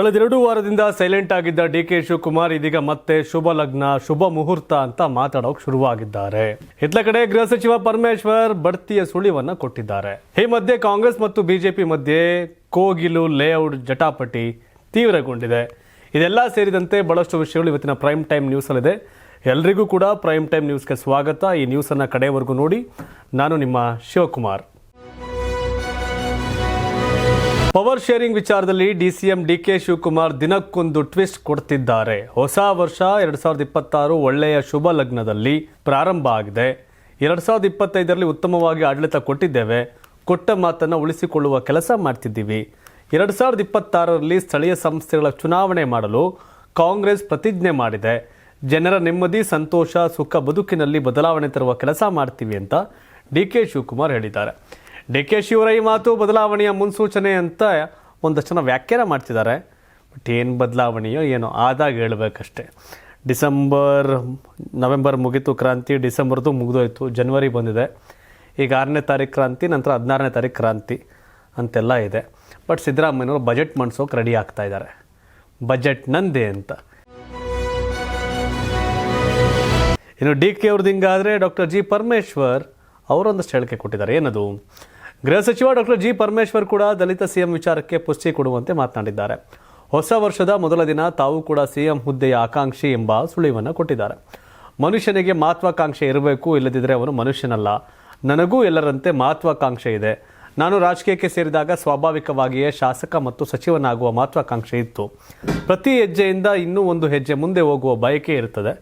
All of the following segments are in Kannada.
ಕಳೆದೆರಡು ವಾರದಿಂದ ಸೈಲೆಂಟ್ ಆಗಿದ್ದ ಡಿ ಕೆ ಶಿವಕುಮಾರ್ ಇದೀಗ ಮತ್ತೆ ಶುಭ ಲಗ್ನ, ಶುಭ ಮುಹೂರ್ತ ಅಂತ ಮಾತಾಡೋಕೆ ಶುರುವಾಗಿದ್ದಾರೆ. ಇತ್ಲ ಕಡೆ ಗೃಹ ಸಚಿವ ಪರಮೇಶ್ವರ್ ಬಡ್ತಿಯ ಸುಳಿವನ್ನ ಕೊಟ್ಟಿದ್ದಾರೆ. ಈ ಮಧ್ಯೆ ಕಾಂಗ್ರೆಸ್ ಮತ್ತು ಬಿಜೆಪಿ ಮಧ್ಯೆ ಕೋಗಿಲು, ಲೇಔಟ್, ಜಟಾಪಟಿ ತೀವ್ರಗೊಂಡಿದೆ. ಇದೆಲ್ಲ ಸೇರಿದಂತೆ ಬಹಳಷ್ಟು ವಿಷಯಗಳು ಇವತ್ತಿನ ಪ್ರೈಮ್ ಟೈಮ್ ನ್ಯೂಸಲ್ಲಿದೆ. ಎಲ್ರಿಗೂ ಕೂಡ ಪ್ರೈಮ್ ಟೈಮ್ ನ್ಯೂಸ್ಗೆ ಸ್ವಾಗತ. ಈ ನ್ಯೂಸನ್ನು ಕಡೆಯವರೆಗೂ ನೋಡಿ. ನಾನು ನಿಮ್ಮ ಶಿವಕುಮಾರ್. ಪವರ್ ಶೇರಿಂಗ್ ವಿಚಾರದಲ್ಲಿ ಡಿಸಿಎಂ ಡಿಕೆ ಶಿವಕುಮಾರ್ ದಿನಕ್ಕೊಂದು ಟ್ವಿಸ್ಟ್ ಕೊಡ್ತಿದ್ದಾರೆ. ಹೊಸ ವರ್ಷ ಎರಡ್ ಸಾವಿರದ ಇಪ್ಪತ್ತಾರು ಒಳ್ಳೆಯ ಶುಭ ಲಗ್ನದಲ್ಲಿ ಪ್ರಾರಂಭ ಆಗಿದೆ. ಎರಡ್ ಸಾವಿರದ ಇಪ್ಪತ್ತೈದರಲ್ಲಿ ಉತ್ತಮವಾಗಿ ಆಡಳಿತ ಕೊಟ್ಟಿದ್ದೇವೆ. ಕೊಟ್ಟ ಮಾತನ್ನು ಉಳಿಸಿಕೊಳ್ಳುವ ಕೆಲಸ ಮಾಡ್ತಿದ್ದೀವಿ. ಎರಡ್ ಸಾವಿರದ ಇಪ್ಪತ್ತಾರರಲ್ಲಿ ಸ್ಥಳೀಯ ಸಂಸ್ಥೆಗಳ ಚುನಾವಣೆ ಮಾಡಲು ಕಾಂಗ್ರೆಸ್ ಪ್ರತಿಜ್ಞೆ ಮಾಡಿದೆ. ಜನರ ನೆಮ್ಮದಿ, ಸಂತೋಷ, ಸುಖ ಬದುಕಿನಲ್ಲಿ ಬದಲಾವಣೆ ತರುವ ಕೆಲಸ ಮಾಡ್ತೀವಿ ಅಂತ ಡಿ ಕೆ ಶಿವಕುಮಾರ್ ಹೇಳಿದ್ದಾರೆ. ಡಿ ಕೆ ಈ ಮಾತು ಬದಲಾವಣೆಯ ಮುನ್ಸೂಚನೆ ಅಂತ ಒಂದಷ್ಟು ಜನ ವ್ಯಾಖ್ಯಾನ ಮಾಡ್ತಿದ್ದಾರೆ. ಬಟ್ ಏನು ಬದಲಾವಣೆಯೋ ಏನೋ ಆದಾಗ ಹೇಳಬೇಕಷ್ಟೆ. ಡಿಸೆಂಬರ್, ನವೆಂಬರ್ ಮುಗೀತು, ಕ್ರಾಂತಿ ಡಿಸೆಂಬರ್ದು ಮುಗಿದೋಯ್ತು, ಜನವರಿ ಬಂದಿದೆ. ಈಗ ಆರನೇ ತಾರೀಕು ಕ್ರಾಂತಿ, ನಂತರ ಹದಿನಾರನೇ ತಾರೀಕು ಕ್ರಾಂತಿ ಅಂತೆಲ್ಲ ಇದೆ. ಬಟ್ ಸಿದ್ದರಾಮಯ್ಯನವರು ಬಜೆಟ್ ಮಂಡಿಸೋಕೆ ರೆಡಿ ಆಗ್ತಾ ಇದ್ದಾರೆ. ಬಜೆಟ್ ನಂದೇ ಅಂತ. ಇನ್ನು ಡಿ ಕೆ ಅವ್ರದ್ದು ಹಿಂಗಾದರೆ ಡಾಕ್ಟರ್ ಜಿ ಪರಮೇಶ್ವರ್ ಅವರೊಂದಷ್ಟು ಹೇಳಿಕೆ ಕೊಟ್ಟಿದ್ದಾರೆ. ಏನದು? ಗೃಹ ಸಚಿವ ಡಾಕ್ಟರ್ ಜಿ ಪರಮೇಶ್ವರ್ ಕೂಡ ದಲಿತ ಸಿಎಂ ವಿಚಾರಕ್ಕೆ ಪುಷ್ಟಿ ಕೊಡುವಂತೆ ಮಾತನಾಡಿದ್ದಾರೆ. ಹೊಸ ವರ್ಷದ ಮೊದಲ ದಿನ ತಾವು ಕೂಡ ಸಿಎಂ ಹುದ್ದೆಯ ಆಕಾಂಕ್ಷಿ ಎಂಬ ಸುಳಿವನ್ನು ಕೊಟ್ಟಿದ್ದಾರೆ. ಮನುಷ್ಯನಿಗೆ ಮಹತ್ವಾಕಾಂಕ್ಷೆ ಇರಬೇಕು ಇಲ್ಲದಿದ್ದರೆ ಅವನು ಮನುಷ್ಯನಲ್ಲ. ನನಗೂ ಎಲ್ಲರಂತೆ ಮಹತ್ವಾಕಾಂಕ್ಷೆ ಇದೆ. ನಾನು ರಾಜಕೀಯಕ್ಕೆ ಸೇರಿದಾಗ ಸ್ವಾಭಾವಿಕವಾಗಿಯೇ ಶಾಸಕ ಮತ್ತು ಸಚಿವನಾಗುವ ಮಹತ್ವಾಕಾಂಕ್ಷೆ ಇತ್ತು. ಪ್ರತಿ ಹೆಜ್ಜೆಯಿಂದ ಇನ್ನೂ ಒಂದು ಹೆಜ್ಜೆ ಮುಂದೆ ಹೋಗುವ ಬಯಕೆ ಇರುತ್ತದೆ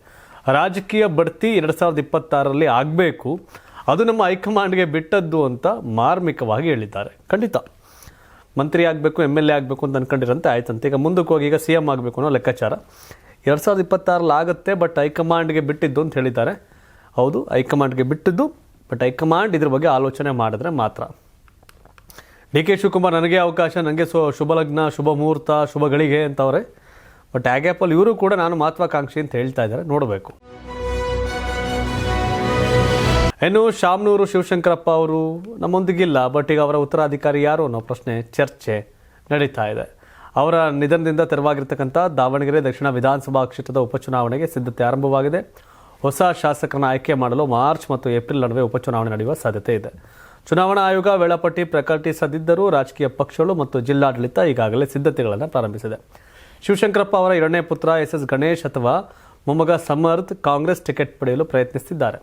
ರಾಜಕೀಯ ಬಡ್ತಿ ಎರಡು ಸಾವಿರದ ಇಪ್ಪತ್ತಾರರಲ್ಲಿ ಆಗಬೇಕು. ಅದು ನಮ್ಮ ಹೈಕಮಾಂಡ್ಗೆ ಬಿಟ್ಟದ್ದು ಅಂತ ಮಾರ್ಮಿಕವಾಗಿ ಹೇಳಿದ್ದಾರೆ. ಖಂಡಿತ. ಮಂತ್ರಿ ಆಗಬೇಕು ಎಂ ಎಲ್ ಎ ಆಗಬೇಕು ಅಂತ ಅನ್ಕೊಂಡಿರಂತೆ, ಆಯ್ತಂತೆ. ಈಗ ಮುಂದಕ್ಕೆ ಹೋಗಿ ಈಗ ಸಿ ಎಂ ಆಗಬೇಕು ಅನ್ನೋ ಲೆಕ್ಕಾಚಾರ. ಎರಡು ಸಾವಿರದ ಇಪ್ಪತ್ತಾರಲ್ಲಿ ಆಗುತ್ತೆ, ಬಟ್ ಹೈಕಮಾಂಡ್ಗೆ ಬಿಟ್ಟಿದ್ದು ಅಂತ ಹೇಳಿದ್ದಾರೆ. ಹೌದು, ಹೈಕಮಾಂಡ್ಗೆ ಬಿಟ್ಟಿದ್ದು, ಬಟ್ ಹೈಕಮಾಂಡ್ ಇದ್ರ ಬಗ್ಗೆ ಆಲೋಚನೆ ಮಾಡಿದ್ರೆ ಮಾತ್ರ. ಡಿ ಕೆ ಶಿವಕುಮಾರ್, ನನಗೆ ಅವಕಾಶ, ನನಗೆ ಸೊ ಶುಭ ಲಗ್ನ ಶುಭ ಮುಹೂರ್ತ, ಶುಭ ಗಳಿಗೆ ಅಂತವ್ರೆ. ಬಟ್ ಆ್ಯಪಲ್ ಇವರು ಕೂಡ ನಾನು ಮಹತ್ವಾಕಾಂಕ್ಷಿ ಅಂತ ಹೇಳ್ತಾ ಇದ್ದಾರೆ. ನೋಡಬೇಕು. ಇನ್ನು ಶಾಮನೂರು ಶಿವಶಂಕರಪ್ಪ ಅವರು ನಮ್ಮೊಂದಿಗಿಲ್ಲ, ಬಟ್ ಈಗ ಅವರ ಉತ್ತರಾಧಿಕಾರಿ ಯಾರು ಅನ್ನೋ ಪ್ರಶ್ನೆ ಚರ್ಚೆ ನಡೀತಾ ಇದೆ. ಅವರ ನಿಧನದಿಂದ ತೆರವಾಗಿರ್ತಕ್ಕಂಥ ದಾವಣಗೆರೆ ದಕ್ಷಿಣ ವಿಧಾನಸಭಾ ಕ್ಷೇತ್ರದ ಉಪಚುನಾವಣೆಗೆ ಸಿದ್ಧತೆ ಆರಂಭವಾಗಿದೆ. ಹೊಸ ಶಾಸಕರನ್ನು ಆಯ್ಕೆ ಮಾಡಲು ಮಾರ್ಚ್ ಮತ್ತು ಏಪ್ರಿಲ್ ನಡುವೆ ಉಪಚುನಾವಣೆ ನಡೆಯುವ ಸಾಧ್ಯತೆ ಇದೆ. ಚುನಾವಣಾ ಆಯೋಗ ವೇಳಾಪಟ್ಟಿ ಪ್ರಕಟಿಸದಿದ್ದರೂ ರಾಜಕೀಯ ಪಕ್ಷಗಳು ಮತ್ತು ಜಿಲ್ಲಾಡಳಿತ ಈಗಾಗಲೇ ಸಿದ್ಧತೆಗಳನ್ನು ಪ್ರಾರಂಭಿಸಿದೆ. ಶಿವಶಂಕರಪ್ಪ ಅವರ ಎರಡನೇ ಪುತ್ರ ಎಸ್ ಎಸ್ ಗಣೇಶ್ ಅಥವಾ ಮೊಮ್ಮಗ ಸಮರ್ಥ್ ಕಾಂಗ್ರೆಸ್ ಟಿಕೆಟ್ ಪಡೆಯಲು ಪ್ರಯತ್ನಿಸುತ್ತಿದ್ದಾರೆ.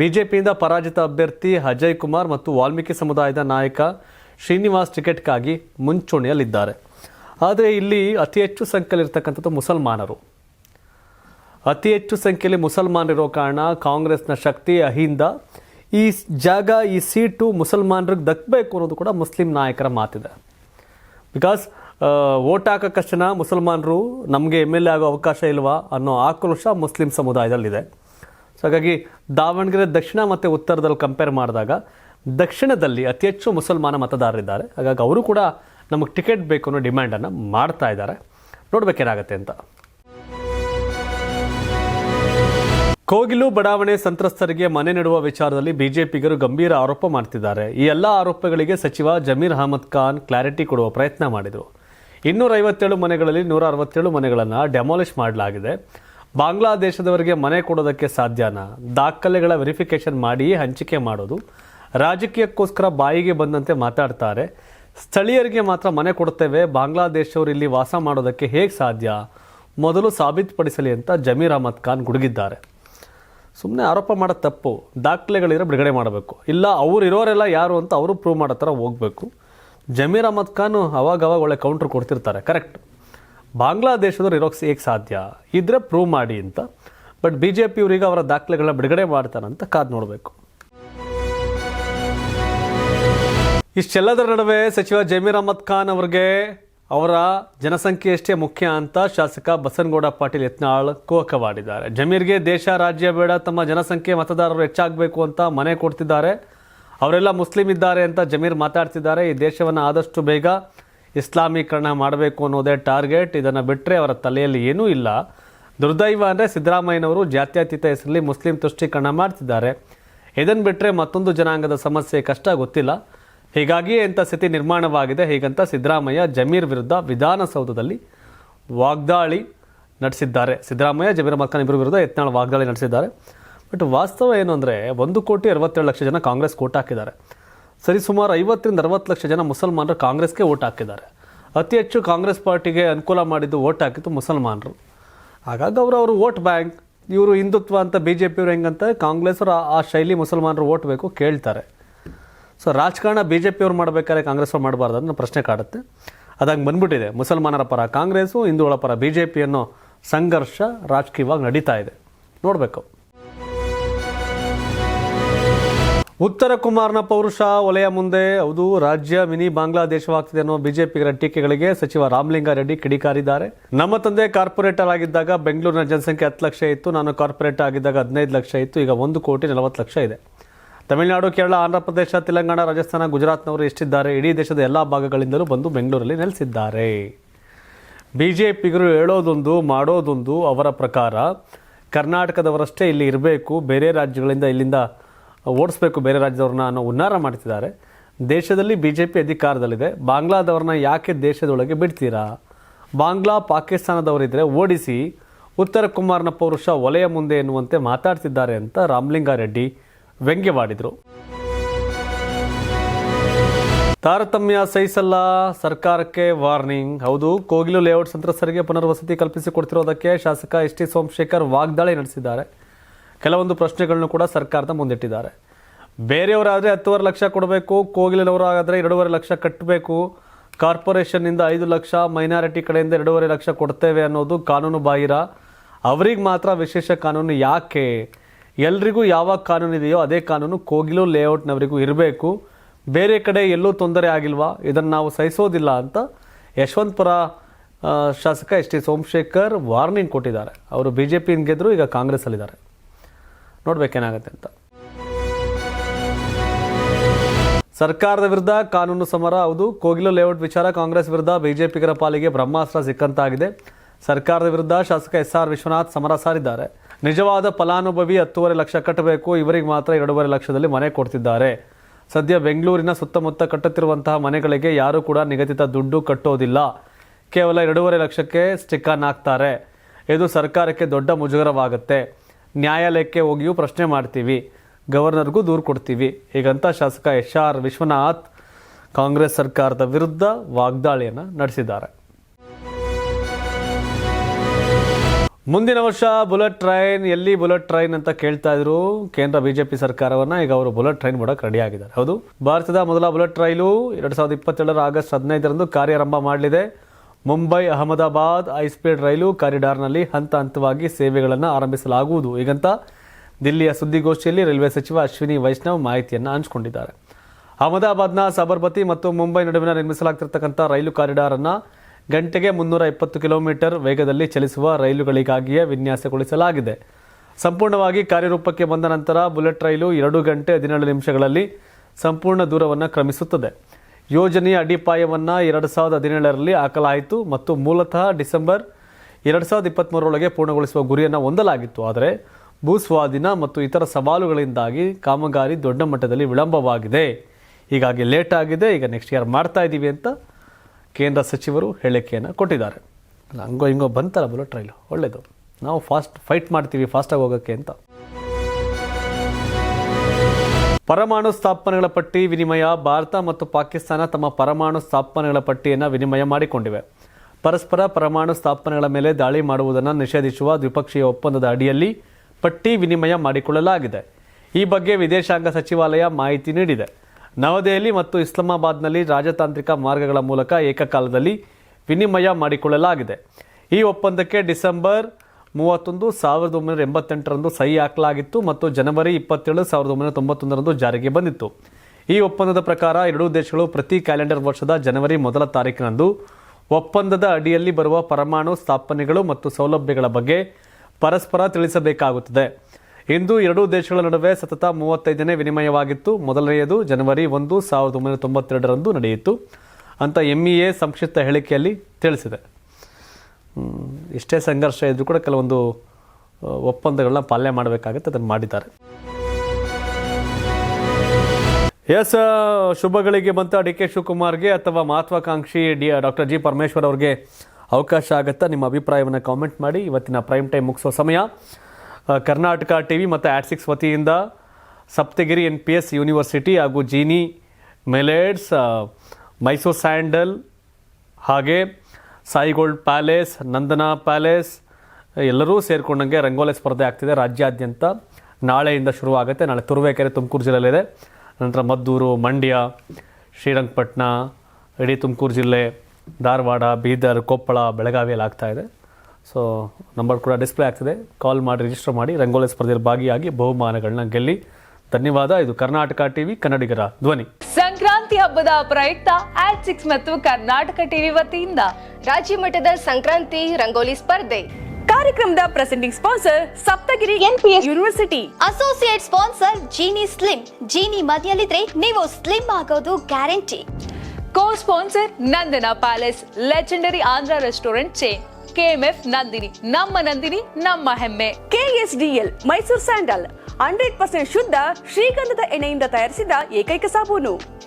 ಬಿಜೆಪಿಯಿಂದ ಪರಾಜಿತ ಅಭ್ಯರ್ಥಿ ಅಜಯ್ ಕುಮಾರ್ ಮತ್ತು ವಾಲ್ಮೀಕಿ ಸಮುದಾಯದ ನಾಯಕ ಶ್ರೀನಿವಾಸ್ ಟಿಕೆಟ್ಗಾಗಿ ಮುಂಚೂಣಿಯಲ್ಲಿದ್ದಾರೆ. ಆದರೆ ಇಲ್ಲಿ ಅತಿ ಹೆಚ್ಚು ಸಂಖ್ಯೆಯಲ್ಲಿರ್ತಕ್ಕಂಥದ್ದು ಮುಸಲ್ಮಾನರು. ಅತಿ ಹೆಚ್ಚು ಸಂಖ್ಯೆಯಲ್ಲಿ ಮುಸಲ್ಮಾನರಿರೋ ಕಾರಣ ಕಾಂಗ್ರೆಸ್ನ ಶಕ್ತಿ ಅಹಿಂದ ಈ ಜಾಗ, ಈ ಸೀಟು ಮುಸಲ್ಮಾನರಿಗೆ ದಕ್ಕಬೇಕು ಅನ್ನೋದು ಕೂಡ ಮುಸ್ಲಿಂ ನಾಯಕರ ಮಾತಿದೆ. ಬಿಕಾಸ್ ಓಟ್ ಹಾಕಕ್ಕಷ್ಟು ಮುಸಲ್ಮಾನರು ನಮಗೆ ಎಂ ಎಲ್ ಎ ಆಗೋ ಅವಕಾಶ ಇಲ್ವಾ ಅನ್ನೋ ಆಕ್ರೋಶ ಮುಸ್ಲಿಂ ಸಮುದಾಯದಲ್ಲಿದೆ. ಸೊ ಹಾಗಾಗಿ ದಾವಣಗೆರೆ ದಕ್ಷಿಣ ಮತ್ತು ಉತ್ತರದಲ್ಲಿ ಕಂಪೇರ್ ಮಾಡಿದಾಗ ದಕ್ಷಿಣದಲ್ಲಿ ಅತಿ ಹೆಚ್ಚು ಮುಸಲ್ಮಾನ ಮತದಾರರಿದ್ದಾರೆ ಹಾಗಾಗಿ ಅವರು ಕೂಡ ನಮಗೆ ಟಿಕೆಟ್ ಬೇಕು ಅನ್ನೋ ಡಿಮ್ಯಾಂಡನ್ನು ಮಾಡ್ತಾ ಇದ್ದಾರೆ. ನೋಡ್ಬೇಕೇನಾಗತ್ತೆ ಅಂತ. ಕೋಗಿಲು ಬಡಾವಣೆ ಸಂತ್ರಸ್ತರಿಗೆ ಮನೆ ನೀಡುವ ವಿಚಾರದಲ್ಲಿ ಬಿಜೆಪಿಗರು ಗಂಭೀರ ಆರೋಪ ಮಾಡ್ತಿದ್ದಾರೆ. ಈ ಎಲ್ಲ ಆರೋಪಗಳಿಗೆ ಸಚಿವ ಜಮೀರ್ ಅಹಮದ್ ಖಾನ್ ಕ್ಲಾರಿಟಿ ಕೊಡುವ ಪ್ರಯತ್ನ ಮಾಡಿದರು. ಇನ್ನೂರ ಐವತ್ತೇಳು ಮನೆಗಳಲ್ಲಿ ನೂರ ಅರವತ್ತೇಳು ಮನೆಗಳನ್ನು ಡೆಮಾಲಿಷ್ ಮಾಡಲಾಗಿದೆ. ಬಾಂಗ್ಲಾದೇಶದವರಿಗೆ ಮನೆ ಕೊಡೋದಕ್ಕೆ ಸಾಧ್ಯನಾ? ದಾಖಲೆಗಳ ವೆರಿಫಿಕೇಶನ್ ಮಾಡಿ ಹಂಚಿಕೆ ಮಾಡೋದು. ರಾಜಕೀಯಕ್ಕೋಸ್ಕರ ಬಾಯಿಗೆ ಬಂದಂತೆ ಮಾತಾಡ್ತಾರೆ. ಸ್ಥಳೀಯರಿಗೆ ಮಾತ್ರ ಮನೆ ಕೊಡ್ತೇವೆ. ಬಾಂಗ್ಲಾದೇಶವರು ಇಲ್ಲಿ ವಾಸ ಮಾಡೋದಕ್ಕೆ ಹೇಗೆ ಸಾಧ್ಯ? ಮೊದಲು ಸಾಬೀತುಪಡಿಸಲಿ ಅಂತ ಜಮೀರ್ ಅಹಮದ್ ಖಾನ್ ಗುಡುಗಿದ್ದಾರೆ. ಸುಮ್ಮನೆ ಆರೋಪ ಮಾಡೋದು ತಪ್ಪು. ದಾಖಲೆಗಳಿರೋ ಬಿಡುಗಡೆ ಮಾಡಬೇಕು. ಇಲ್ಲ, ಅವ್ರು ಇರೋರೆಲ್ಲ ಯಾರು ಅಂತ ಅವರು ಪ್ರೂವ್ ಮಾಡೋ ಥರ ಹೋಗಬೇಕು. ಜಮೀರ್ ಅಹಮದ್ ಖಾನ್ ಅವಾಗವಾಗ ಅವಾಗ ಒಳ್ಳೆ ಕೌಂಟ್ರ್ ಕೊಡ್ತಿರ್ತಾರೆ. ಕರೆಕ್ಟ್ ಬಾಂಗ್ಲಾದೇಶದವ್ರು ಇರೋಕ್ಕೆ ಹೇಗೆ ಸಾಧ್ಯ? ಇದ್ರೆ ಪ್ರೂವ್ ಮಾಡಿ ಅಂತ. ಬಟ್ ಬಿ ಜೆ ಪಿಯವರಿಗೆ ಅವರ ದಾಖಲೆಗಳನ್ನ ಬಿಡುಗಡೆ ಮಾಡ್ತಾರಂತ ಕಾದು ನೋಡಬೇಕು. ಇಷ್ಟೆಲ್ಲದರ ನಡುವೆ ಸಚಿವ ಜಮೀರ್ ಅಹಮದ್ ಖಾನ್ ಅವರಿಗೆ ಅವರ ಜನಸಂಖ್ಯೆ ಎಷ್ಟೇ ಮುಖ್ಯ ಅಂತ ಶಾಸಕ ಬಸನಗೌಡ ಪಾಟೀಲ್ ಯತ್ನಾಳ್ ಕೋಕವಾಡಿದ್ದಾರೆ. ಜಮೀರ್ಗೆ ದೇಶ, ರಾಜ್ಯ ಬೇಡ, ತಮ್ಮ ಜನಸಂಖ್ಯೆ ಮತದಾರರು ಹೆಚ್ಚಾಗಬೇಕು ಅಂತ ಮನೆ ಕೊಡ್ತಿದ್ದಾರೆ. ಅವರೆಲ್ಲ ಮುಸ್ಲಿಂ ಇದ್ದಾರೆ ಅಂತ ಜಮೀರ್ ಮಾತಾಡ್ತಿದ್ದಾರೆ. ಈ ದೇಶವನ್ನು ಆದಷ್ಟು ಬೇಗ ಇಸ್ಲಾಮೀಕರಣ ಮಾಡಬೇಕು ಅನ್ನೋದೇ ಟಾರ್ಗೆಟ್, ಇದನ್ನು ಬಿಟ್ಟರೆ ಅವರ ತಲೆಯಲ್ಲಿ ಏನೂ ಇಲ್ಲ. ದುರ್ದೈವ ಅಂದರೆ ಸಿದ್ದರಾಮಯ್ಯನವರು ಜಾತ್ಯತೀತ ಹೆಸರಲ್ಲಿ ಮುಸ್ಲಿಂ ತುಷ್ಟೀಕರಣ ಮಾಡ್ತಿದ್ದಾರೆ. ಇದನ್ನು ಬಿಟ್ಟರೆ ಮತ್ತೊಂದು ಜನಾಂಗದ ಸಮಸ್ಯೆ ಕಷ್ಟ ಗೊತ್ತಿಲ್ಲ. ಹೀಗಾಗಿಯೇ ಇಂಥ ಸ್ಥಿತಿ ನಿರ್ಮಾಣವಾಗಿದೆ. ಹೀಗಂತ ಸಿದ್ದರಾಮಯ್ಯ ಜಮೀರ್ ವಿರುದ್ಧ ವಿಧಾನಸೌಧದಲ್ಲಿ ವಾಗ್ದಾಳಿ ನಡೆಸಿದ್ದಾರೆ. ಸಿದ್ದರಾಮಯ್ಯ, ಜಮೀರ್ ಮಕ್ಕನ ಇಬ್ಬರು ವಿರುದ್ಧ ಯತ್ನಾಳ್ ವಾಗ್ದಾಳಿ ನಡೆಸಿದ್ದಾರೆ. ಬಟ್ ವಾಸ್ತವ ಏನು ಅಂದರೆ ಒಂದು ಕೋಟಿ ಅರವತ್ತೇಳು ಲಕ್ಷ ಜನ ಕಾಂಗ್ರೆಸ್ ಕೋಟ್ ಹಾಕಿದ್ದಾರೆ. ಸರಿ ಸುಮಾರು ಐವತ್ತರಿಂದ ಅರವತ್ತು ಲಕ್ಷ ಜನ ಮುಸಲ್ಮಾನರು ಕಾಂಗ್ರೆಸ್ಗೆ ಓಟ್ ಹಾಕಿದ್ದಾರೆ. ಅತಿ ಹೆಚ್ಚು ಕಾಂಗ್ರೆಸ್ ಪಾರ್ಟಿಗೆ ಅನುಕೂಲ ಮಾಡಿದ್ದು ಓಟ್ ಹಾಕಿದ್ದು ಮುಸಲ್ಮಾನರು. ಹಾಗಾಗಿ ಅವರು ಅವರು ವೋಟ್ ಬ್ಯಾಂಕ್, ಇವರು ಹಿಂದುತ್ವ ಅಂತ ಬಿ ಜೆ ಪಿಯವರು ಹೆಂಗಂತ ಕಾಂಗ್ರೆಸ್ರು ಆ- ಶೈಲಿ ಮುಸಲ್ಮಾನರು ಓಟ್ ಬೇಕು ಕೇಳ್ತಾರೆ. ಸೊ ರಾಜಕಾರಣ ಬಿ ಜೆ ಪಿಯವ್ರು ಮಾಡಬೇಕಾದ್ರೆ ಕಾಂಗ್ರೆಸ್ ಅವ್ರು ಮಾಡಬಾರ್ದು ಅನ್ನೋ ಪ್ರಶ್ನೆ ಕಾಡುತ್ತೆ. ಅದಾಗ ಬಂದ್ಬಿಟ್ಟಿದೆ. ಮುಸಲ್ಮಾನರ ಪರ ಕಾಂಗ್ರೆಸ್ಸು, ಹಿಂದೂಗಳ ಪರ ಬಿ ಜೆ ಪಿ ಅನ್ನೋ ಸಂಘರ್ಷ ರಾಜಕೀಯವಾಗಿ ನಡೀತಾ ಇದೆ. ನೋಡಬೇಕು. ಉತ್ತರ ಕುಮಾರ್ನ ಪೌರುಷ ವಲಯ ಮುಂದೆ, ಹೌದು, ರಾಜ್ಯ ಮಿನಿ ಬಾಂಗ್ಲಾದೇಶವಾಗ್ತಿದೆ ಅನ್ನೋ ಬಿಜೆಪಿಗರ ಟೀಕೆಗಳಿಗೆ ಸಚಿವ ರಾಮಲಿಂಗಾರೆಡ್ಡಿ ಕಿಡಿಕಾರಿದ್ದಾರೆ. ನಮ್ಮ ತಂದೆ ಕಾರ್ಪೊರೇಟರ್ ಆಗಿದ್ದಾಗ ಬೆಂಗಳೂರಿನ ಜನಸಂಖ್ಯೆ ಹತ್ತು ಲಕ್ಷ ಇತ್ತು, ನಾನು ಕಾರ್ಪೊರೇಟರ್ ಆಗಿದ್ದಾಗ ಹದಿನೈದು ಲಕ್ಷ ಇತ್ತು, ಈಗ ಒಂದು ಕೋಟಿ ನಲವತ್ತು ಲಕ್ಷ ಇದೆ. ತಮಿಳುನಾಡು, ಕೇರಳ, ಆಂಧ್ರ ಪ್ರದೇಶ, ತೆಲಂಗಾಣ, ರಾಜಸ್ಥಾನ, ಗುಜರಾತ್ನವರು ಎಷ್ಟಿದ್ದಾರೆ? ಇಡೀ ದೇಶದ ಎಲ್ಲ ಭಾಗಗಳಿಂದಲೂ ಬಂದು ಬೆಂಗಳೂರಲ್ಲಿ ನೆಲೆಸಿದ್ದಾರೆ. ಬಿಜೆಪಿಗರು ಹೇಳೋದೊಂದು, ಮಾಡೋದೊಂದು ಅವರ ಪ್ರಕಾರ, ಕರ್ನಾಟಕದವರಷ್ಟೇ ಇಲ್ಲಿ ಇರಬೇಕು, ಬೇರೆ ರಾಜ್ಯಗಳಿಂದ ಇಲ್ಲಿಂದ ಓಡಿಸ್ಬೇಕು ಬೇರೆ ರಾಜ್ಯದವ್ರನ್ನ ಅನ್ನೋ ಉನ್ನಾರ ಮಾಡ್ತಿದ್ದಾರೆ. ದೇಶದಲ್ಲಿ ಬಿ ಜೆ ಪಿ ಅಧಿಕಾರದಲ್ಲಿದೆ. ಬಾಂಗ್ಲಾದವ್ರನ್ನ ಯಾಕೆ ದೇಶದೊಳಗೆ ಬಿಡ್ತೀರಾ? ಬಾಂಗ್ಲಾ ಪಾಕಿಸ್ತಾನದವರಿದ್ದರೆ ಓಡಿಸಿ ಉತ್ತರ ಕುಮಾರ್ನ ಪೌರುಷ ವಲಯ ಮುಂದೆ ಎನ್ನುವಂತೆ ಮಾತಾಡ್ತಿದ್ದಾರೆ ಅಂತ ರಾಮಲಿಂಗಾರೆಡ್ಡಿ ವ್ಯಂಗ್ಯವಾಡಿದರು. ತಾರತಮ್ಯ ಸಹಿಸಲ್ಲ ಸರ್ಕಾರಕ್ಕೆ ವಾರ್ನಿಂಗ್. ಹೌದು, ಕೋಗಿಲು ಲೇಔಟ್ ಸಂತ್ರಸ್ತರಿಗೆ ಪುನರ್ವಸತಿ ಕಲ್ಪಿಸಿಕೊಡ್ತಿರೋದಕ್ಕೆ ಶಾಸಕ ಎಸ್ ಟಿ ಸೋಮಶೇಖರ್ ವಾಗ್ದಾಳಿ ನಡೆಸಿದ್ದಾರೆ. ಕೆಲವೊಂದು ಪ್ರಶ್ನೆಗಳನ್ನು ಕೂಡ ಸರ್ಕಾರದ ಮುಂದಿಟ್ಟಿದ್ದಾರೆ. ಬೇರೆಯವರಾದರೆ ಹತ್ತುವರೆ ಲಕ್ಷ ಕೊಡಬೇಕು, ಕೋಗಿಲಿನವರಾದರೆ ಎರಡೂವರೆ ಲಕ್ಷ ಕಟ್ಟಬೇಕು ಕಾರ್ಪೊರೇಷನ್ನಿಂದ ಐದು ಲಕ್ಷ, ಮೈನಾರಿಟಿ ಕಡೆಯಿಂದ ಎರಡೂವರೆ ಲಕ್ಷ ಕೊಡ್ತೇವೆ ಅನ್ನೋದು ಕಾನೂನು ಬಾಹಿರ. ಅವರಿಗೆ ಮಾತ್ರ ವಿಶೇಷ ಕಾನೂನು ಯಾಕೆ? ಎಲ್ರಿಗೂ ಯಾವ ಕಾನೂನು ಇದೆಯೋ ಅದೇ ಕಾನೂನು ಕೋಗಿಲು ಲೇಔಟ್ನವರಿಗೂ ಇರಬೇಕು. ಬೇರೆ ಕಡೆ ಎಲ್ಲೂ ತೊಂದರೆ ಆಗಿಲ್ವಾ? ಇದನ್ನು ನಾವು ಸಹಿಸೋದಿಲ್ಲ ಅಂತ ಯಶವಂತಪುರ ಶಾಸಕ ಎಸ್ ಟಿ ಸೋಮಶೇಖರ್ ವಾರ್ನಿಂಗ್ ಕೊಟ್ಟಿದ್ದಾರೆ. ಅವರು ಬಿ ಜೆ ಪಿಯಿಂದ ಗೆದ್ರು, ಈಗ ಕಾಂಗ್ರೆಸ್ಸಲ್ಲಿದ್ದಾರೆ. ನೋಡ್ಬೇಕೇನಾಗುತ್ತೆ ಅಂತ. ಸರ್ಕಾರದ ವಿರುದ್ಧ ಕಾನೂನು ಸಮರ, ಹೌದು. ಕೋಗಿಲು ಲೇಔಟ್ ವಿಚಾರ, ಕಾಂಗ್ರೆಸ್ ವಿರುದ್ಧ ಬಿಜೆಪಿಗರ ಪಾಲಿಗೆ ಬ್ರಹ್ಮಾಸ್ತ್ರ ಸಿಕ್ಕಂತಾಗಿದೆ. ಸರ್ಕಾರದ ವಿರುದ್ಧ ಶಾಸಕ ಎಸ್ ಆರ್ ವಿಶ್ವನಾಥ್ ಸಮರ ಸಾರಿದ್ದಾರೆ. ನಿಜವಾದ ಫಲಾನುಭವಿ ಹತ್ತೂವರೆ ಲಕ್ಷ ಕಟ್ಟಬೇಕು, ಇವರಿಗೆ ಮಾತ್ರ ಎರಡೂವರೆ ಲಕ್ಷದಲ್ಲಿ ಮನೆ ಕೊಡ್ತಿದ್ದಾರೆ. ಸದ್ಯ ಬೆಂಗಳೂರಿನ ಸುತ್ತಮುತ್ತ ಕಟ್ಟುತ್ತಿರುವಂತಹ ಮನೆಗಳಿಗೆ ಯಾರೂ ಕೂಡ ನಿಗದಿತ ದುಡ್ಡು ಕಟ್ಟೋದಿಲ್ಲ. ಕೇವಲ ಎರಡೂವರೆ ಲಕ್ಷಕ್ಕೆ ಸ್ಟಿಕ್ಕನ್ ಹಾಕ್ತಾರೆ ಇದು ಸರ್ಕಾರಕ್ಕೆ ದೊಡ್ಡ ಮುಜುಗರವಾಗುತ್ತೆ. ನ್ಯಾಯಾಲಯಕ್ಕೆ ಹೋಗಿಯೂ ಪ್ರಶ್ನೆ ಮಾಡ್ತೀವಿ. ಗವರ್ನರ್ಗೂ ದೂರು ಕೊಡ್ತೀವಿ. ಹೀಗಂತ ಶಾಸಕ ಎಚ್ ಆರ್ ವಿಶ್ವನಾಥ್ ಕಾಂಗ್ರೆಸ್ ಸರ್ಕಾರದ ವಿರುದ್ಧ ವಾಗ್ದಾಳಿಯನ್ನು ನಡೆಸಿದ್ದಾರೆ. ಮುಂದಿನ ವರ್ಷ ಬುಲೆಟ್ ಟ್ರೈನ್, ಎಲ್ಲಿ ಬುಲೆಟ್ ಟ್ರೈನ್ ಅಂತ ಕೇಳ್ತಾ ಇದ್ರು ಕೇಂದ್ರ ಬಿಜೆಪಿ ಸರ್ಕಾರವನ್ನ, ಈಗ ಅವರು ಬುಲೆಟ್ ಟ್ರೈನ್ ಮಾಡಕ್ಕೆ ರೆಡಿ ಆಗಿದ್ದಾರೆ. ಹೌದು, ಭಾರತದ ಮೊದಲ ಬುಲೆಟ್ ರೈಲು ಎರಡ್ ಸಾವಿರದ ಇಪ್ಪತ್ತೇಳರ ಆಗಸ್ಟ್ ಹದಿನೈದರಂದು ಕಾರ್ಯಾರಂಭ ಮಾಡಲಿದೆ. ಮುಂಬೈ ಅಹಮದಾಬಾದ್ ಹೈಸ್ಪೀಡ್ ರೈಲು ಕಾರಿಡಾರ್ನಲ್ಲಿ ಹಂತ ಹಂತವಾಗಿ ಸೇವೆಗಳನ್ನು ಆರಂಭಿಸಲಾಗುವುದು. ಈಗಂತ ದಿಲ್ಲಿಯ ಸುದ್ದಿಗೋಷ್ಠಿಯಲ್ಲಿ ರೈಲ್ವೆ ಸಚಿವ ಅಶ್ವಿನಿ ವೈಷ್ಣವ್ ಮಾಹಿತಿಯನ್ನು ಹಂಚಿಕೊಂಡಿದ್ದಾರೆ. ಅಹಮದಾಬಾದ್ನ ಸಬರ್ಮತಿ ಮತ್ತು ಮುಂಬೈ ನಡುವಿನ ನಿರ್ಮಿಸಲಾಗ್ತಿರ್ತಕ್ಕಂಥ ರೈಲು ಕಾರಿಡಾರ್ ಅನ್ನ ಗಂಟೆಗೆ ಮುನ್ನೂರ ಇಪ್ಪತ್ತು ಕಿಲೋಮೀಟರ್ ವೇಗದಲ್ಲಿ ಚಲಿಸುವ ರೈಲುಗಳಿಗಾಗಿಯೇ ವಿನ್ಯಾಸಗೊಳಿಸಲಾಗಿದೆ. ಸಂಪೂರ್ಣವಾಗಿ ಕಾರ್ಯರೂಪಕ್ಕೆ ಬಂದ ನಂತರ ಬುಲೆಟ್ ರೈಲು ಎರಡು ಗಂಟೆ ಹದಿನೇಳು ನಿಮಿಷಗಳಲ್ಲಿ ಸಂಪೂರ್ಣ ದೂರವನ್ನು ಕ್ರಮಿಸುತ್ತದೆ. ಯೋಜನೆಯ ಅಡಿಪಾಯವನ್ನು ಎರಡು ಸಾವಿರದ ಹದಿನೇಳರಲ್ಲಿ ಹಾಕಲಾಯಿತು ಮತ್ತು ಮೂಲತಃ ಡಿಸೆಂಬರ್ ಎರಡು ಸಾವಿರದ ಇಪ್ಪತ್ತ್ಮೂರರೊಳಗೆ ಪೂರ್ಣಗೊಳಿಸುವ ಗುರಿಯನ್ನು ಹೊಂದಲಾಗಿತ್ತು. ಆದರೆ ಭೂಸ್ವಾಧೀನ ಮತ್ತು ಇತರ ಸವಾಲುಗಳಿಂದಾಗಿ ಕಾಮಗಾರಿ ದೊಡ್ಡ ಮಟ್ಟದಲ್ಲಿ ವಿಳಂಬವಾಗಿದೆ. ಹೀಗಾಗಿ ಲೇಟ್ ಆಗಿದೆ. ಈಗ ನೆಕ್ಸ್ಟ್ ಇಯರ್ ಮಾಡ್ತಾ ಇದ್ದೀವಿ ಅಂತ ಕೇಂದ್ರ ಸಚಿವರು ಹೇಳಿಕೆಯನ್ನು ಕೊಟ್ಟಿದ್ದಾರೆ. ಹಂಗೋ ಹಿಂಗೋ ಬಂತಲ್ಲ ಬುಲೆಟ್ ರೈಲು? ಒಳ್ಳೆಯದು ನಾವು ಫಾಸ್ಟ್ ಫೈಟ್ ಮಾಡ್ತೀವಿ ಫಾಸ್ಟಾಗಿ ಹೋಗೋಕ್ಕೆ ಅಂತ. ಪರಮಾಣು ಸ್ಥಾಪನೆಗಳ ಪಟ್ಟಿ ವಿನಿಮಯ ಭಾರತ ಮತ್ತು ಪಾಕಿಸ್ತಾನ ತಮ್ಮ ಪರಮಾಣು ಸ್ಥಾಪನೆಗಳ ಪಟ್ಟಿಯನ್ನು ವಿನಿಮಯ ಮಾಡಿಕೊಂಡಿವೆ. ಪರಸ್ಪರ ಪರಮಾಣು ಸ್ಥಾಪನೆಗಳ ಮೇಲೆ ದಾಳಿ ಮಾಡುವುದನ್ನು ನಿಷೇಧಿಸುವ ದ್ವಿಪಕ್ಷೀಯ ಒಪ್ಪಂದದ ಅಡಿಯಲ್ಲಿ ಪಟ್ಟಿ ವಿನಿಮಯ ಮಾಡಿಕೊಳ್ಳಲಾಗಿದೆ. ಈ ಬಗ್ಗೆ ವಿದೇಶಾಂಗ ಸಚಿವಾಲಯ ಮಾಹಿತಿ ನೀಡಿದೆ. ನವದೆಹಲಿ ಮತ್ತು ಇಸ್ಲಾಮಾಬಾದ್ನಲ್ಲಿ ರಾಜತಾಂತ್ರಿಕ ಮಾರ್ಗಗಳ ಮೂಲಕ ಏಕಕಾಲದಲ್ಲಿ ವಿನಿಮಯ ಮಾಡಿಕೊಳ್ಳಲಾಗಿದೆ. ಈ ಒಪ್ಪಂದಕ್ಕೆ ಡಿಸೆಂಬರ್ ಮೂವತ್ತೊಂದು, ಸಾವಿರದ ಒಂಬೈನೂರ ಎಂಬತ್ತೆಂಟರಂದು ಸಹಿ ಹಾಕಲಾಗಿತ್ತು ಮತ್ತು ಜನವರಿ ಇಪ್ಪತ್ತೇಳು, ಸಾವಿರದ ಒಂಬೈನೂರ ತೊಂಬತ್ತೊಂದರಂದು ಜಾರಿಗೆ ಬಂದಿತ್ತು. ಈ ಒಪ್ಪಂದದ ಪ್ರಕಾರ ಎರಡೂ ದೇಶಗಳು ಪ್ರತಿ ಕ್ಯಾಲೆಂಡರ್ ವರ್ಷದ ಜನವರಿ ಮೊದಲ ತಾರೀಕಿನಂದು ಒಪ್ಪಂದದ ಅಡಿಯಲ್ಲಿ ಬರುವ ಪರಮಾಣು ಸ್ಥಾಪನೆಗಳು ಮತ್ತು ಸೌಲಭ್ಯಗಳ ಬಗ್ಗೆ ಪರಸ್ಪರ ತಿಳಿಸಬೇಕಾಗುತ್ತದೆ. ಇಂದು ಎರಡೂ ದೇಶಗಳ ನಡುವೆ ಸತತ ಮೂವತ್ತೈದನೇ ವಿನಿಮಯವಾಗಿತ್ತು. ಮೊದಲನೆಯದು ಜನವರಿ ಒಂದು, ಸಾವಿರದ ಒಂಬೈನೂರ ತೊಂಬತ್ತೆರಡರಂದು ನಡೆಯಿತು. ಅಂತ ಎಂಇಎ ಸಂಕ್ಷಿಪ್ತ ಹೇಳಿಕೆಯಲ್ಲಿ ತಿಳಿಸಿದೆ. ಇಷ್ಟೇ ಸಂಘರ್ಷ ಇದ್ರೂ ಕೂಡ ಕೆಲವೊಂದು ಒಪ್ಪಂದಗಳನ್ನ ಪಾಲನೆ ಮಾಡಬೇಕಾಗುತ್ತೆ, ಅದನ್ನು ಮಾಡಿದ್ದಾರೆ. ಎಸ್ ಶುಭಗಳಿಗೆ ಬಂತ ಡಿ ಕೆ ಶಿವಕುಮಾರ್ಗೆ ಅಥವಾ ಮಹತ್ವಾಕಾಂಕ್ಷಿ ಡಿ ಡಾಕ್ಟರ್ ಜಿ ಪರಮೇಶ್ವರ್ ಅವ್ರಿಗೆ ಅವಕಾಶ ಆಗುತ್ತಾ? ನಿಮ್ಮ ಅಭಿಪ್ರಾಯವನ್ನು ಕಾಮೆಂಟ್ ಮಾಡಿ. ಇವತ್ತಿನ ಪ್ರೈಮ್ ಟೈಮ್ ಮುಗಿಸೋ ಸಮಯ. ಕರ್ನಾಟಕ ಟಿ ವಿ ಮತ್ತು ಆ್ಯಡ್ ಸಿಕ್ಸ್ ವತಿಯಿಂದ Saptagiri N P S university ಹಾಗೂ ಜೀನಿ ಮೆಲೇಡ್ಸ್ ಮೈಸೂರು ಸ್ಯಾಂಡಲ್ ಹಾಗೆ ಸಾಯಿಗೋಲ್ಡ್ ಪ್ಯಾಲೇಸ್, ನಂದನಾ ಪ್ಯಾಲೇಸ್, ಎಲ್ಲರೂ ಸೇರಿಕೊಂಡಂಗೆ ರಂಗೋಲಿ ಸ್ಪರ್ಧೆ ಆಗ್ತಿದೆ ರಾಜ್ಯಾದ್ಯಂತ. ನಾಳೆಯಿಂದ ಶುರುವಾಗುತ್ತೆ. ನಾಳೆ ತುರುವೇಕೆರೆ, ತುಮಕೂರು ಜಿಲ್ಲೆಯಲ್ಲಿದೆ. ನಂತರ ಮದ್ದೂರು, ಮಂಡ್ಯ ಶ್ರೀರಂಗಪಟ್ಟಣ ಇಡೀ ತುಮಕೂರು ಜಿಲ್ಲೆ, ಧಾರವಾಡ, ಬೀದರ್, ಕೊಪ್ಪಳ ಬೆಳಗಾವಿಯಲ್ಲಿ ಆಗ್ತಾಯಿದೆ ಸೊ ನಂಬರ್ ಕೂಡ ಡಿಸ್ಪ್ಲೇ ಆಗ್ತಿದೆ. ಕಾಲ್ ಮಾಡಿ ರಿಜಿಸ್ಟರ್ ಮಾಡಿ, ರಂಗೋಲಿ ಸ್ಪರ್ಧೆಯಲ್ಲಿ ಭಾಗಿಯಾಗಿ ಬಹುಮಾನಗಳನ್ನ ಗೆಲ್ಲಿ. ಧನ್ಯವಾದ. ಇದು ಕರ್ನಾಟಕ ಟಿವಿ, ಕನ್ನಡಿಗರ ಧ್ವನಿ. ಸಂಕ್ರಾಂತಿ ಹಬ್ಬದ ಪ್ರಯುಕ್ತ ಆಟ್ ಸಿಕ್ಸ್ ಮತ್ತು ಕರ್ನಾಟಕ ಟಿವಿ ವತಿಯಿಂದ ರಾಜ್ಯ ಮಟ್ಟದ ಸಂಕ್ರಾಂತಿ ರಂಗೋಲಿ ಸ್ಪರ್ಧೆ. ಕಾರ್ಯಕ್ರಮದ presenting sponsor Saptagiri NPS university associate sponsor Jeeni slim Jeeni ಮನೆಯಲ್ಲಿದ್ರೆ ನೀವು ಸ್ಲಿಮ್ ಆಗೋದು guarantee co sponsor Nandana palace legendary Andhra restaurant chain KMF Nandini ನಮ್ಮ ನಂದಿನಿ ನಮ್ಮ ಹೆಮ್ಮೆ. KSDL Mysore sandal hundred percent ಶುದ್ಧ ಶ್ರೀಗಂಧದ ಎಣ್ಣೆಯಿಂದ ತಯಾರಿಸಿದ ಏಕೈಕ ಸಾಬೂನು.